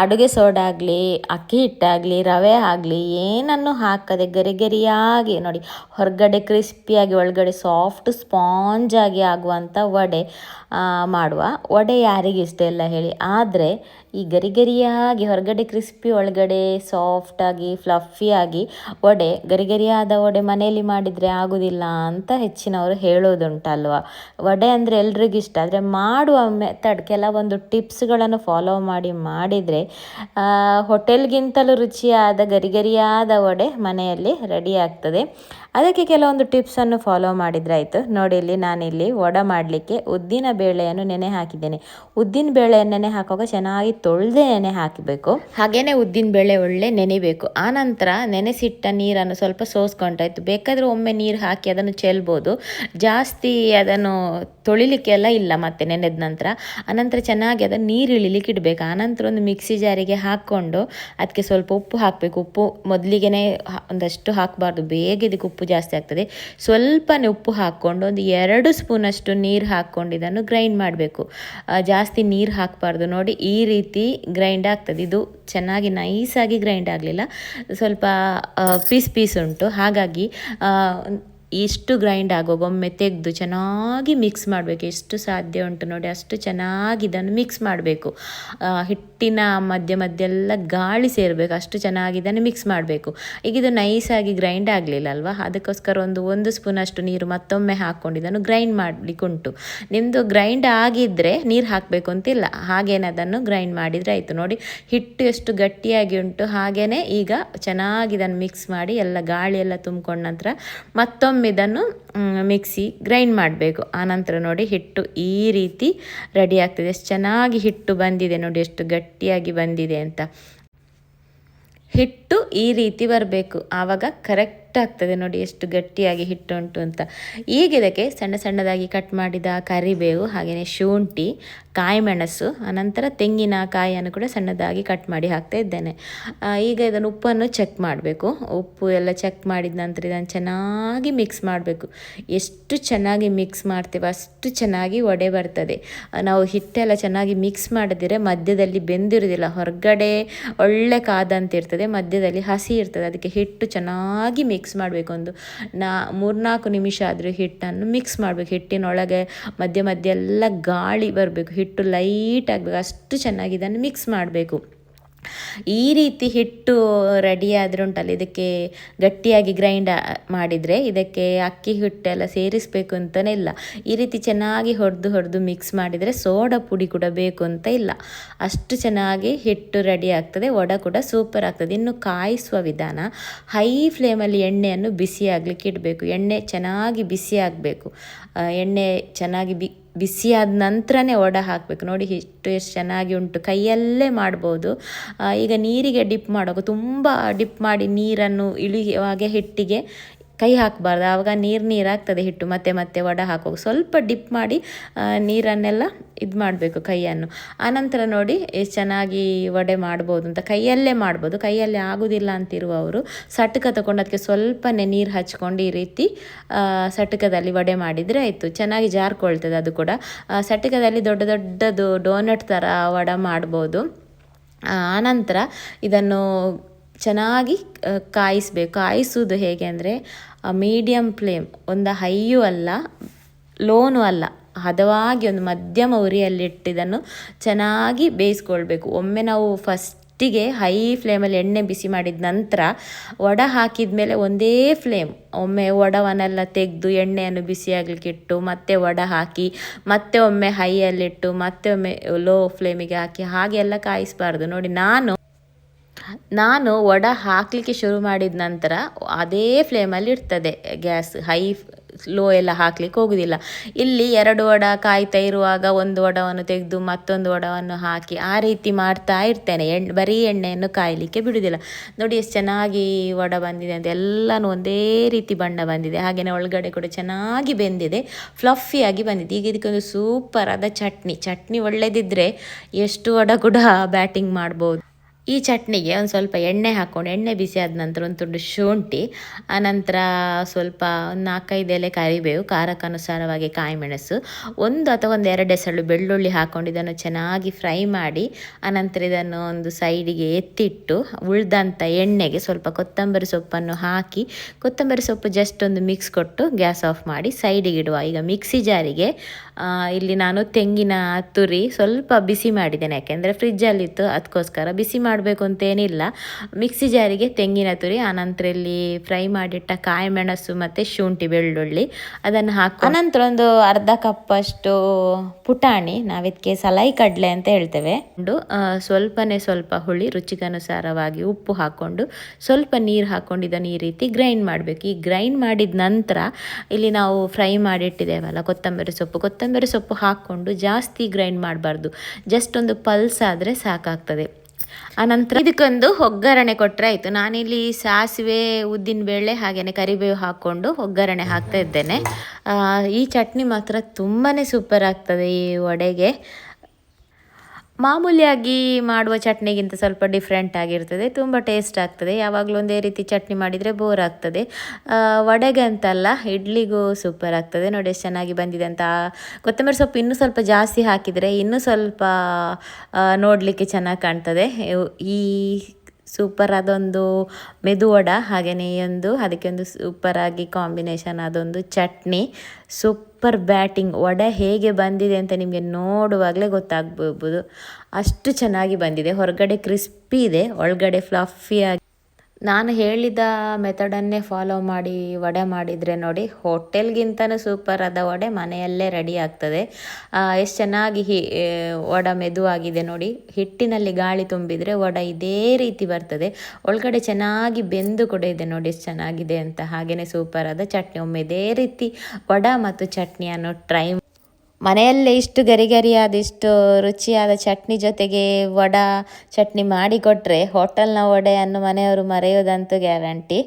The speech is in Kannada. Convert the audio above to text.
ಅಡುಗೆ ಸೋಡಾಗಲಿ, ಅಕ್ಕಿ ಹಿಟ್ಟಾಗಲಿ, ರವೆ ಆಗಲಿ, ಏನನ್ನು ಹಾಕದೆ ಗರಿ ಗರಿಯಾಗಿ ನೋಡಿ, ಹೊರಗಡೆ ಕ್ರಿಸ್ಪಿಯಾಗಿ, ಒಳಗಡೆ ಸಾಫ್ಟ್ ಸ್ಪಾಂಜಾಗಿ ಆಗುವಂಥ ವಡೆ ಮಾಡುವ. ವಡೆ ಯಾರಿಗಿಷ್ಟ ಇಲ್ಲ ಹೇಳಿ. ಆದರೆ ಈ ಗರಿ ಗರಿಯಾಗಿ ಹೊರಗಡೆ ಕ್ರಿಸ್ಪಿ ಒಳಗಡೆ ಸಾಫ್ಟಾಗಿ ಫ್ಲಫಿಯಾಗಿ ವಡೆ ಗರಿ ಗರಿಯಾದ ವಡೆ ಮನೆಯಲ್ಲಿ ಮಾಡಿದರೆ ಆಗೋದಿಲ್ಲ ಅಂತ ಹೆಚ್ಚಿನವರು ಹೇಳೋದುಂಟಲ್ವ? ವಡೆ ಅಂದರೆ ಎಲ್ರಿಗೂ ಇಷ್ಟ. ಆದರೆ ಮಾಡುವ ಮೆಥಡ್ ಕೆಲವೊಂದು ಟಿಪ್ಸ್ಗಳನ್ನು ಫಾಲೋ ಮಾಡಿ ಮಾಡಿದರೆ ಹೋಟೆಲ್ಗಿಂತಲೂ ರುಚಿಯಾದ ಗರಿ ಗರಿಯಾದ ವಡೆ ಮನೆಯಲ್ಲಿ ರೆಡಿ ಆಗ್ತದೆ. ಅದಕ್ಕೆ ಕೆಲವೊಂದು ಟಿಪ್ಸನ್ನು ಫಾಲೋ ಮಾಡಿದರೆ ಆಯಿತು ನೋಡಿ ಇಲ್ಲಿ ನಾನಿಲ್ಲಿ ವಡ ಮಾಡಲಿಕ್ಕೆ ಉದ್ದಿನ ಬೇಳೆಯನ್ನು ನೆನೆ ಹಾಕಿದ್ದೇನೆ. ಉದ್ದಿನ ಬೇಳೆಯನ್ನು ನೆನೆ ಹಾಕುವಾಗ ಚೆನ್ನಾಗಿ ತೊಳೆದೇ ನೆನೆ ಹಾಕಬೇಕು. ಹಾಗೇನೆ ಉದ್ದಿನ ಬೇಳೆ, ಒಳ್ಳೆ ನೆನೆಬೇಕು. ಆನಂತರ ನೆನೆಸಿಟ್ಟ ನೀರನ್ನು ಸ್ವಲ್ಪ ಸೋಸ್ಕೊಂಡಾಯ್ತು. ಬೇಕಾದರೆ ಒಮ್ಮೆ ನೀರು ಹಾಕಿ ಅದನ್ನು ಚೆಲ್ಬೋದು. ಜಾಸ್ತಿ ಅದನ್ನು ತೊಳಿಲಿಕ್ಕೆಲ್ಲ ಇಲ್ಲ ಮತ್ತೆ ನೆನೆದ ನಂತರ. ಆನಂತರ ಚೆನ್ನಾಗಿ ಅದನ್ನು ನೀರು ಇಳಿಲಿಕ್ಕೆ ಇಡಬೇಕು. ಆನಂತರ ಒಂದು ಮಿಕ್ಸಿ ಜಾರಿಗೆ ಹಾಕ್ಕೊಂಡು ಅದಕ್ಕೆ ಸ್ವಲ್ಪ ಉಪ್ಪು ಹಾಕಬೇಕು. ಉಪ್ಪು ಮೊದಲಿಗೆ ಒಂದಷ್ಟು ಹಾಕಬಾರ್ದು. ಬೇಗ ಇದಕ್ಕೆ ಉಪ್ಪು ಜಾಸ್ತಿ ಆಗ್ತದೆ. ಸ್ವಲ್ಪನೇ ಉಪ್ಪು ಹಾಕ್ಕೊಂಡು ಒಂದು ಎರಡು ಸ್ಪೂನಷ್ಟು ನೀರು ಹಾಕ್ಕೊಂಡು ಇದನ್ನು ಗ್ರೈಂಡ್ ಮಾಡಬೇಕು. ಜಾಸ್ತಿ ನೀರು ಹಾಕಬಾರ್ದು. ನೋಡಿ ಈ ರೀತಿ ಗ್ರೈಂಡ್ ಆಗ್ತದೆ. ಇದು ಚೆನ್ನಾಗಿ ನೈಸಾಗಿ ಗ್ರೈಂಡ್ ಆಗಲಿಲ್ಲ. ಸ್ವಲ್ಪ ಪೀಸ್ ಪೀಸ್ ಉಂಟು. ಹಾಗಾಗಿ ಇಷ್ಟು ಗ್ರೈಂಡ್ ಆಗುವಾಗ ಒಮ್ಮೆ ತೆಗೆದು ಚೆನ್ನಾಗಿ ಮಿಕ್ಸ್ ಮಾಡಬೇಕು. ಎಷ್ಟು ಸಾಧ್ಯ ಉಂಟು ನೋಡಿ, ಅಷ್ಟು ಚೆನ್ನಾಗಿ ಇದನ್ನು ಮಿಕ್ಸ್ ಮಾಡಬೇಕು. ಹಿಟ್ಟಿನ ಮಧ್ಯ ಮಧ್ಯ ಎಲ್ಲ ಗಾಳಿ ಸೇರಬೇಕು. ಅಷ್ಟು ಚೆನ್ನಾಗಿ ಇದನ್ನು ಮಿಕ್ಸ್ ಮಾಡಬೇಕು. ಈಗ ಇದು ನೈಸಾಗಿ ಗ್ರೈಂಡ್ ಆಗಲಿಲ್ಲ ಅಲ್ವಾ? ಅದಕ್ಕೋಸ್ಕರ ಒಂದು ಒಂದು ಸ್ಪೂನ್ ಅಷ್ಟು ನೀರು ಮತ್ತೊಮ್ಮೆ ಹಾಕ್ಕೊಂಡು ಇದನ್ನು ಗ್ರೈಂಡ್ ಮಾಡಲಿಕ್ಕುಂಟು ನಿಮ್ಮದು ಗ್ರೈಂಡ್ ಆಗಿದ್ದರೆ ನೀರು ಹಾಕಬೇಕು ಅಂತಿಲ್ಲ. ಹಾಗೇನೆ ಅದನ್ನು ಗ್ರೈಂಡ್ ಮಾಡಿದರೆ ಆಯಿತು. ನೋಡಿ, ಹಿಟ್ಟು ಎಷ್ಟು ಗಟ್ಟಿಯಾಗಿ ಉಂಟು. ಹಾಗೆಯೇ ಈಗ ಚೆನ್ನಾಗಿ ಇದನ್ನು ಮಿಕ್ಸ್ ಮಾಡಿ ಎಲ್ಲ ಗಾಳಿ ಎಲ್ಲ ತುಂಬ್ಕೊಂಡ ನಂತರ ಮತ್ತೊಮ್ಮೆ ಇದನ್ನು ಮಿಕ್ಸಿ ಗ್ರೈಂಡ್ ಮಾಡಬೇಕು. ಆನಂತರ ನೋಡಿ ಹಿಟ್ಟು ಈ ರೀತಿ ರೆಡಿ ಆಗ್ತದೆ. ಎಷ್ಟು ಚೆನ್ನಾಗಿ ಹಿಟ್ಟು ಬಂದಿದೆ ನೋಡಿ, ಎಷ್ಟು ಗಟ್ಟಿಯಾಗಿ ಬಂದಿದೆ ಅಂತ. ಹಿಟ್ಟು ಈ ರೀತಿ ಬರಬೇಕು. ಆವಾಗ ಕರೆಕ್ಟ್ ಆಗ್ತದೆ ನೋಡಿ ಎಷ್ಟು ಗಟ್ಟಿಯಾಗಿ ಹಿಟ್ಟು ಉಂಟು ಅಂತ. ಈಗ ಇದಕ್ಕೆ ಸಣ್ಣ ಸಣ್ಣದಾಗಿ ಕಟ್ ಮಾಡಿದ ಕರಿಬೇವು ಹಾಗೆಯೇ ಶುಂಠಿ, ಕಾಯಿಮೆಣಸು ಅನಂತರ ತೆಂಗಿನಕಾಯಿಯನ್ನು ಕೂಡ ಸಣ್ಣದಾಗಿ ಕಟ್ ಮಾಡಿ ಹಾಕ್ತಾ ಇದ್ದೇನೆ. ಈಗ ಇದನ್ನು ಉಪ್ಪನ್ನು ಚೆಕ್ ಮಾಡಬೇಕು. ಉಪ್ಪು ಎಲ್ಲ ಚೆಕ್ ಮಾಡಿದ ನಂತರ ಇದನ್ನು ಚೆನ್ನಾಗಿ ಮಿಕ್ಸ್ ಮಾಡಬೇಕು. ಎಷ್ಟು ಚೆನ್ನಾಗಿ ಮಿಕ್ಸ್ ಮಾಡ್ತೇವೆ ಅಷ್ಟು ಚೆನ್ನಾಗಿ ಒಡೆ ಬರ್ತದೆ. ನಾವು ಹಿಟ್ಟೆಲ್ಲ ಚೆನ್ನಾಗಿ ಮಿಕ್ಸ್ ಮಾಡಿದರೆ ಮಧ್ಯದಲ್ಲಿ ಬೆಂದಿರೋದಿಲ್ಲ ಹೊರಗಡೆ ಒಳ್ಳೆ ಕಾದಂತಿರ್ತದೆ ಮಧ್ಯದಲ್ಲಿ ಹಸಿ ಇರ್ತದೆ. ಅದಕ್ಕೆ ಹಿಟ್ಟು ಚೆನ್ನಾಗಿ ಮಿಕ್ಸ್ ಮಾಡಬೇಕು ಒಂದು ನಾ ಮೂರ್ನಾಲ್ಕು ನಿಮಿಷ ಆದರೂ ಹಿಟ್ಟನ್ನು ಮಿಕ್ಸ್ ಮಾಡಬೇಕು. ಹಿಟ್ಟಿನೊಳಗೆ ಮಧ್ಯ ಮಧ್ಯೆ ಎಲ್ಲ ಗಾಳಿ ಬರಬೇಕು. ಹಿಟ್ಟು ಲೈಟ್ ಆಗಬೇಕು. ಅಷ್ಟು ಚೆನ್ನಾಗಿ ಇದನ್ನು ಮಿಕ್ಸ್ ಮಾಡಬೇಕು. ಈ ರೀತಿ ಹಿಟ್ಟು ರೆಡಿ ಆದರೆ ಉಂಟಲ್ಲ, ಇದಕ್ಕೆ ಗಟ್ಟಿಯಾಗಿ ಗ್ರೈಂಡ್ ಮಾಡಿದರೆ ಇದಕ್ಕೆ ಅಕ್ಕಿ ಹಿಟ್ಟೆಲ್ಲ ಸೇರಿಸಬೇಕು ಅಂತಲೇ ಇಲ್ಲ. ಈ ರೀತಿ ಚೆನ್ನಾಗಿ ಹೊಡೆದು ಹೊಡೆದು ಮಿಕ್ಸ್ ಮಾಡಿದರೆ ಸೋಡಾ ಪುಡಿ ಕೂಡ ಬೇಕು ಅಂತ ಇಲ್ಲ. ಅಷ್ಟು ಚೆನ್ನಾಗಿ ಹಿಟ್ಟು ರೆಡಿ ಆಗ್ತದೆ, ವಡ ಕೂಡ ಸೂಪರ್ ಆಗ್ತದೆ. ಇನ್ನು ಕಾಯಿಸುವ ವಿಧಾನ, ಹೈ ಫ್ಲೇಮಲ್ಲಿ ಎಣ್ಣೆಯನ್ನು ಬಿಸಿ ಆಗಲಿಕ್ಕೆ ಇಡಬೇಕು. ಎಣ್ಣೆ ಚೆನ್ನಾಗಿ ಬಿಸಿ ಆಗಬೇಕು. ಎಣ್ಣೆ ಚೆನ್ನಾಗಿ ಬಿ ಬಿಸಿಯಾದ ನಂತರನೇ ಒಡ ಹಾಕಬೇಕು. ನೋಡಿ ಎಷ್ಟು ಎಷ್ಟು ಚೆನ್ನಾಗಿ ಉಂಟು. ಕೈಯಲ್ಲೇ ಮಾಡ್ಬೋದು. ಈಗ ನೀರಿಗೆ ಡಿಪ್ ಮಾಡುವಾಗ ತುಂಬ ಡಿಪ್ ಮಾಡಿ ನೀರನ್ನು ಇಳಿಯುವಾಗೆ ಹಿಟ್ಟಿಗೆ ಕೈ ಹಾಕಬಾರ್ದು ಆವಾಗ ನೀರು ನೀರಾಗ್ತದೆ ಹಿಟ್ಟು, ಮತ್ತೆ ಮತ್ತೆ ವಡ ಹಾಕುವಾಗ. ಸ್ವಲ್ಪ ಡಿಪ್ ಮಾಡಿ ನೀರನ್ನೆಲ್ಲ ಇದು ಮಾಡಬೇಕು ಕೈಯನ್ನು. ಆನಂತರ ನೋಡಿ ಎಷ್ಟು ಚೆನ್ನಾಗಿ ವಡೆ ಮಾಡ್ಬೋದು ಅಂತ. ಕೈಯಲ್ಲೇ ಮಾಡ್ಬೋದು, ಕೈಯಲ್ಲೇ ಆಗೋದಿಲ್ಲ ಅಂತಿರುವವರು, ಸಟಕ ತಗೊಂಡು ಅದಕ್ಕೆ ಸ್ವಲ್ಪನೇ ನೀರು ಹಚ್ಕೊಂಡು ಈ ರೀತಿ ಸಟಕದಲ್ಲಿ ವಡೆ ಮಾಡಿದರೆ ಆಯಿತು. ಚೆನ್ನಾಗಿ ಜಾರ್ಕೊಳ್ತದೆ ಅದು ಕೂಡ. ಸಟಕದಲ್ಲಿ ದೊಡ್ಡ ದೊಡ್ಡದು ಡೋನಟ್ ಥರ ವಡ ಮಾಡ್ಬೋದು. ಆನಂತರ ಇದನ್ನು ಚೆನ್ನಾಗಿ ಕಾಯಿಸಬೇಕು. ಕಾಯಿಸೋದು ಹೇಗೆ ಅಂದರೆ ಮೀಡಿಯಮ್ ಫ್ಲೇಮ್ ಒಂದು ಹೈಯೂ ಅಲ್ಲ, ಲೋನು ಅಲ್ಲ, ಹದವಾಗಿ ಒಂದು ಮಧ್ಯಮ ಉರಿಯಲ್ಲಿಟ್ಟಿದ್ದನ್ನು ಚೆನ್ನಾಗಿ ಬೇಯಿಸ್ಕೊಳ್ಬೇಕು. ಒಮ್ಮೆ ನಾವು ಫಸ್ಟಿಗೆ ಹೈ ಫ್ಲೇಮಲ್ಲಿ ಎಣ್ಣೆ ಬಿಸಿ ಮಾಡಿದ ನಂತರ ವಡ ಹಾಕಿದ ಮೇಲೆ ಒಂದೇ ಫ್ಲೇಮ್ ಒಮ್ಮೆ ವಡವನ್ನೆಲ್ಲ ತೆಗೆದು ಎಣ್ಣೆಯನ್ನು ಬಿಸಿಯಾಗಲಿಕ್ಕಿಟ್ಟು, ಮತ್ತೆ ವಡ ಹಾಕಿ, ಮತ್ತೆ ಒಮ್ಮೆ ಹೈಯಲ್ಲಿಟ್ಟು, ಮತ್ತೆ ಒಮ್ಮೆ ಲೋ ಫ್ಲೇಮಿಗೆ ಹಾಕಿ ಹಾಗೆಲ್ಲ ಕಾಯಿಸಬಾರ್ದು. ನೋಡಿ, ನಾನು ನಾನು ವಡ ಹಾಕಲಿಕ್ಕೆ ಶುರು ಮಾಡಿದ ನಂತರ ಅದೇ ಫ್ಲೇಮಲ್ಲಿ ಇರ್ತದೆ ಗ್ಯಾಸ್ ಹೈ ಲೋ ಎಲ್ಲ ಹಾಕ್ಲಿಕ್ಕೆ ಹೋಗುದಿಲ್ಲ. ಇಲ್ಲಿ ಎರಡು ವಡ ಕಾಯ್ತಾ ಇರುವಾಗ ಒಂದು ವಡವನ್ನು ತೆಗೆದು ಮತ್ತೊಂದು ವಡವನ್ನು ಹಾಕಿ ಆ ರೀತಿ ಮಾಡ್ತಾ ಇರ್ತೇನೆ. ಎಣ್ಣೆ ಬರೀ ಎಣ್ಣೆಯನ್ನು ಕಾಯಲಿಕ್ಕೆ ಬಿಡುವುದಿಲ್ಲ ನೋಡಿ ಎಷ್ಟು ಚೆನ್ನಾಗಿ ವಡ ಬಂದಿದೆ ಅಂತ ಎಲ್ಲನೂ ಒಂದೇ ರೀತಿ ಬಣ್ಣ ಬಂದಿದೆ. ಹಾಗೆಯೇ ಒಳಗಡೆ ಕೂಡ ಚೆನ್ನಾಗಿ ಬೆಂದಿದೆ. ಫ್ಲಫಿಯಾಗಿ ಬಂದಿದೆ. ಈಗ ಇದಕ್ಕೊಂದು ಸೂಪರ್ ಆದ ಚಟ್ನಿ. ಚಟ್ನಿ ಒಳ್ಳೆದಿದ್ದರೆ ಎಷ್ಟು ವಡ ಕೂಡ ಬ್ಯಾಟಿಂಗ್ ಮಾಡ್ಬೋದು. ಈ ಚಟ್ನಿಗೆ ಒಂದು ಸ್ವಲ್ಪ ಎಣ್ಣೆ ಹಾಕ್ಕೊಂಡು ಎಣ್ಣೆ ಬಿಸಿ ಆದ ನಂತರ ಒಂದು ತುಂಡು ಶುಂಠಿ ಆನಂತರ ಸ್ವಲ್ಪ ಒಂದು ನಾಲ್ಕೈದು ಎಲೆ ಕರಿಬೇವು, ಖಾರಕ್ಕನುಸಾರವಾಗಿ ಕಾಯಿ ಮೆಣಸು ಒಂದು ಅಥವಾ ಒಂದು ಎರಡು ಎಸಳು ಬೆಳ್ಳುಳ್ಳಿ ಹಾಕ್ಕೊಂಡು ಇದನ್ನು ಚೆನ್ನಾಗಿ ಫ್ರೈ ಮಾಡಿ ಆನಂತರ ಇದನ್ನು ಒಂದು ಸೈಡಿಗೆ ಎತ್ತಿಟ್ಟು ಉಳ್ದಂಥ ಎಣ್ಣೆಗೆ ಸ್ವಲ್ಪ ಕೊತ್ತಂಬರಿ ಸೊಪ್ಪನ್ನು ಹಾಕಿ, ಕೊತ್ತಂಬರಿ ಸೊಪ್ಪು ಜಸ್ಟ್ ಒಂದು ಮಿಕ್ಸ್ ಕೊಟ್ಟು ಗ್ಯಾಸ್ ಆಫ್ ಮಾಡಿ ಸೈಡಿಗೆ ಇಡುವ. ಈಗ ಮಿಕ್ಸಿ ಜಾರಿಗೆ ಇಲ್ಲಿ ನಾನು ತೆಂಗಿನ ತುರಿ ಸ್ವಲ್ಪ ಬಿಸಿ ಮಾಡಿದ್ದೇನೆ. ಯಾಕೆಂದರೆ ಫ್ರಿಜ್ಜಲ್ಲಿತ್ತು ಅದಕ್ಕೋಸ್ಕರ ಬಿಸಿ ಮಾಡಬೇಕು ಅಂತೇನಿಲ್ಲ ಮಿಕ್ಸಿ ಜಾರಿಗೆ ತೆಂಗಿನ ತುರಿ ಆನಂತರ ಇಲ್ಲಿ ಫ್ರೈ ಮಾಡಿಟ್ಟ ಕಾಯಿ ಮೆಣಸು ಮತ್ತು ಶುಂಠಿ ಬೆಳ್ಳುಳ್ಳಿ. ಅದನ್ನು ಹಾಕಿ ಅನಂತರ ಒಂದು ಅರ್ಧ ಕಪ್ಪಷ್ಟು ಪುಟಾಣಿ ನಾವಿದಕ್ಕೆ ಸಲೈ ಕಡಲೆ ಅಂತ ಹೇಳ್ತೇವೆ. ಒಂದು, ಸ್ವಲ್ಪನೇ ಸ್ವಲ್ಪ ಹುಳಿ ರುಚಿಗನುಸಾರವಾಗಿ ಉಪ್ಪು ಹಾಕ್ಕೊಂಡು ಸ್ವಲ್ಪ ನೀರು ಹಾಕ್ಕೊಂಡು ಇದನ್ನು ಈ ರೀತಿ ಗ್ರೈಂಡ್ ಮಾಡಬೇಕು. ಈ ಗ್ರೈಂಡ್ ಮಾಡಿದ ನಂತರ ಇಲ್ಲಿ ನಾವು ಫ್ರೈ ಮಾಡಿಟ್ಟಿದ್ದೇವಲ್ಲ ಕೊತ್ತಂಬರಿ ಸೊಪ್ಪು. ಕೊತ್ತಂಬರಿ ಸೊಪ್ಪು ಹಾಕ್ಕೊಂಡು ಜಾಸ್ತಿ ಗ್ರೈಂಡ್ ಮಾಡಬಾರ್ದು. ಜಸ್ಟ್ ಒಂದು ಪಲ್ಸ್ ಆದರೆ ಸಾಕಾಗ್ತದೆ. ಆನಂತರ ಇದಕ್ಕೊಂದು ಒಗ್ಗರಣೆ ಕೊಟ್ಟರೆ ಆಯಿತು. ನಾನಿಲ್ಲಿ ಸಾಸಿವೆ, ಉದ್ದಿನ ಬೇಳೆ ಹಾಗೆಯೇ ಕರಿಬೇವು ಹಾಕ್ಕೊಂಡು ಒಗ್ಗರಣೆ ಹಾಕ್ತಾ ಇದ್ದೇನೆ. ಈ ಚಟ್ನಿ ಮಾತ್ರ ತುಂಬಾ ಸೂಪರ್ ಆಗ್ತದೆ ಈ ವಡೆಗೆ. ಮಾಮೂಲಿಯಾಗಿ ಮಾಡುವ ಚಟ್ನಿಗಿಂತ ಸ್ವಲ್ಪ ಡಿಫ್ರೆಂಟ್ ಆಗಿರ್ತದೆ, ತುಂಬ ಟೇಸ್ಟ್ ಆಗ್ತದೆ. ಯಾವಾಗಲೂ ಒಂದೇ ರೀತಿ ಚಟ್ನಿ ಮಾಡಿದರೆ ಬೋರ್ ಆಗ್ತದೆ. ವಡೆಗೆ ಅಂತಲ್ಲ, ಇಡ್ಲಿಗೂ ಸೂಪರ್ ಆಗ್ತದೆ. ನೋಡಿ ಎಷ್ಟು ಚೆನ್ನಾಗಿ ಬಂದಿದೆ ಅಂತ. ಕೊತ್ತಂಬರಿ ಸೊಪ್ಪು ಇನ್ನೂ ಸ್ವಲ್ಪ ಜಾಸ್ತಿ ಹಾಕಿದರೆ ಇನ್ನೂ ಸ್ವಲ್ಪ ನೋಡಲಿಕ್ಕೆ ಚೆನ್ನಾಗಿ ಕಾಣ್ತದೆ. ಈ ಸೂಪರ್ ಅದೊಂದು ಮೆದು ವಡ ಹಾಗೆಯೇ ಒಂದು, ಅದಕ್ಕೆ ಒಂದು ಸೂಪರ್ ಆಗಿ ಕಾಂಬಿನೇಷನ್ ಅದೊಂದು ಚಟ್ನಿ. ಸೂಪರ್ ಬ್ಯಾಟಿಂಗ್, ಒಡೆ ಹೇಗೆ ಬಂದಿದೆ ಅಂತ ನಿಮಗೆ ನೋಡುವಾಗಲೇ ಗೊತ್ತಾಗ್ಬೋದು. ಅಷ್ಟು ಚೆನ್ನಾಗಿ ಬಂದಿದೆ. ಹೊರಗಡೆ ಕ್ರಿಸ್ಪಿ ಇದೆ, ಒಳಗಡೆ ಫ್ಲಫಿಯಾಗಿ ನಾನು ಹೇಳಿದ ಮೆಥಡನ್ನೇ ಫಾಲೋ ಮಾಡಿ ವಡೆ ಮಾಡಿದರೆ ನೋಡಿ, ಹೋಟೆಲ್ಗಿಂತನೂ ಸೂಪರ್ ಆದ ವಡೆ ಮನೆಯಲ್ಲೇ ರೆಡಿ ಆಗ್ತದೆ. ಎಷ್ಟು ಚೆನ್ನಾಗಿ ಹಿ ವಡೆ ಮೆದುವಾಗಿದೆ ನೋಡಿ. ಹಿಟ್ಟಿನಲ್ಲಿ ಗಾಳಿ ತುಂಬಿದರೆ ವಡೆ ಇದೇ ರೀತಿ ಬರ್ತದೆ. ಒಳಗಡೆ ಚೆನ್ನಾಗಿ ಬೆಂದು ಕೂಡ ಇದೆ ನೋಡಿ ಎಷ್ಟು ಚೆನ್ನಾಗಿದೆ ಅಂತ. ಹಾಗೆಯೇ ಸೂಪರ್ ಆದ ಚಟ್ನಿ. ಒಮ್ಮೆ ಇದೇ ರೀತಿ ವಡ ಮತ್ತು ಚಟ್ನಿಯನ್ನು ಟ್ರೈ ಮನೆಯಲ್ಲೇ ಇಷ್ಟು ಗರಿ ಗರಿಯಾದ ಇಷ್ಟು ರುಚಿಯಾದ ಚಟ್ನಿ ಜೊತೆಗೆ ವಡ ಚಟ್ನಿ ಮಾಡಿಕೊಟ್ರೆ ಹೋಟೆಲ್ನ ವಡೆಯನ್ನು ಮನೆಯವರು ಮರೆಯೋದಂತೂ ಗ್ಯಾರಂಟಿ